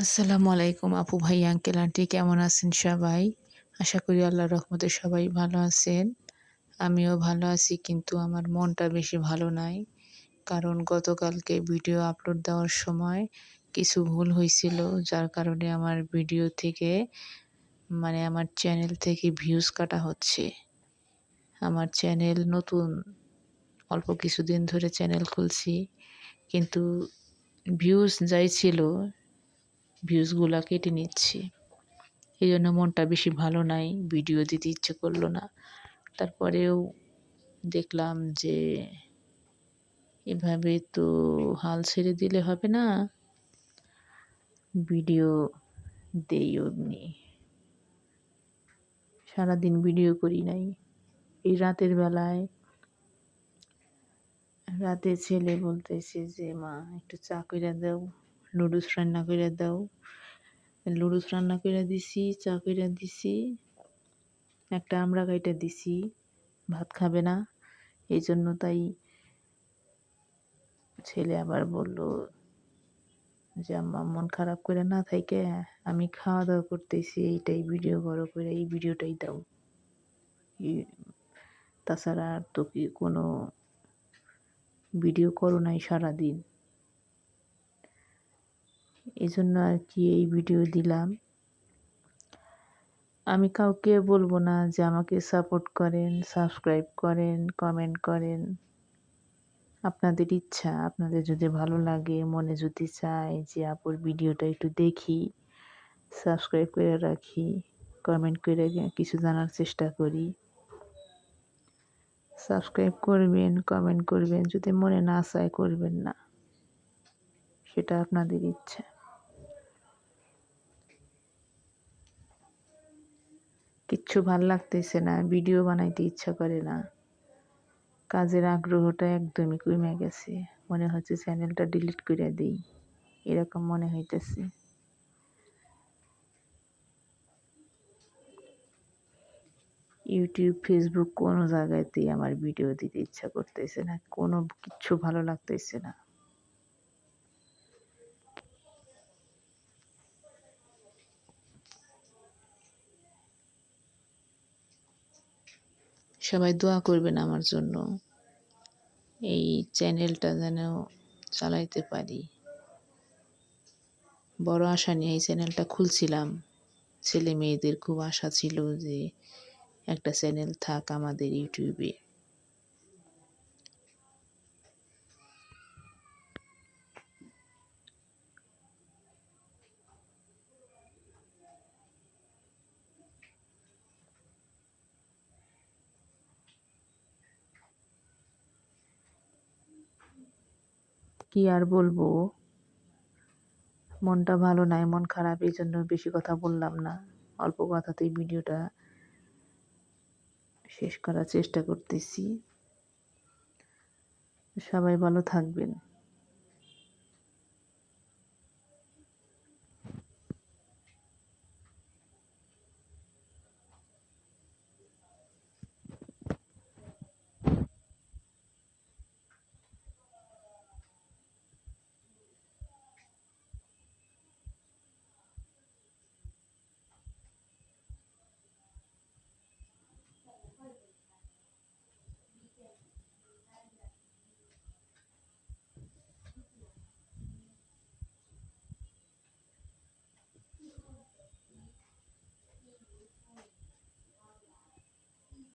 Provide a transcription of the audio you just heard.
আসসালামু আলাইকুম আপু ভাই আঙ্কেল আন্টি কেমন আছেন সবাই? আশা করি আল্লাহ রহমতে সবাই ভালো আছেন। আমিও ভালো আছি, কিন্তু আমার মনটা বেশি ভালো নাই। কারণ গতকালকে ভিডিও আপলোড দেওয়ার সময় কিছু ভুল হয়েছিল, যার কারণে আমার ভিডিও থেকে মানে আমার চ্যানেল থেকে ভিউজ কাটা হচ্ছে। আমার চ্যানেল নতুন, অল্প কিছুদিন ধরে চ্যানেল খুলছি, কিন্তু ভিউজ যাই ছিল ভিউজগুলো কেটে নিচ্ছি। এই জন্য মনটা বেশি ভালো নাই ভিডিও দিতে ইচ্ছে করল না। তারপরেও দেখলাম যে, এভাবে তো হাল ছেড়ে দিলে হবে না। ভিডিও দেই অমনি। সারাদিন ভিডিও করি নাই। এই রাতের বেলায় রাতে ছেলে বলতেছে যে, মা, একটু চা করে দাও। নুডলস রান্না করে দাও। নুডলস রান্না করে দিছি, চা করে দিছি, একটা আমরা গাইটা দিছি, ভাত খাবে না। এই জন্য তাই ছেলে আবার বলল যে, আম্মা, মন খারাপ করে না থাকে আমি খাওয়া দাওয়া করতেছি, এইটাই ভিডিও করো করে এই ভিডিওটাই দাও। তাছাড়া আর তো কি কোনো ভিডিও করো নাই সারাদিন। এই জন্য আর কি এই ভিডিও দিলাম। আমি কাউকে বলব না যে আমাকে সাপোর্ট করেন সাবস্ক্রাইব করেন কমেন্ট করেন। আপনাদের ইচ্ছা, আপনাদের যদি ভালো লাগে, মনে যদি চায় যে আপুর ভিডিওটা একটু দেখি সাবস্ক্রাইব করে রাখি কমেন্ট করে কিছু জানার চেষ্টা করি। সাবস্ক্রাইব করবেন কমেন্ট করবেন, যদি মনে না চায় করবেন না। সেটা আপনাদের ইচ্ছা। কিচ্ছু ভালো লাগতেছে না, ভিডিও বানাইতে ইচ্ছা করে না। কাজের আগ্রহটা একদমই কমে গেছে। মনে হচ্ছে চ্যানেলটা ডিলিট করে দিই। এরকম মনে হইতেছে। ইউটিউব, ফেসবুক কোনো জায়গাতেই আমার ভিডিও দিতে ইচ্ছা করতেছে না। কোনো কিচ্ছু ভালো লাগতেছে না। সবাই দোয়া করবেন আমার জন্য। এই চ্যানেলটা যেন চালাইতে পারি। বড় আশা নিয়ে এই চ্যানেলটা খুলছিলাম। ছেলে মেয়েদের খুব আশা ছিল যে একটা চ্যানেল থাক আমাদের ইউটিউবে। কি আর বলব? মনটা ভালো নাই, মন খারাপ এই জন্য বেশি কথা বললাম না। অল্প কথাতেই ভিডিওটা শেষ করার চেষ্টা করতেছি। সবাই ভালো থাকবেন।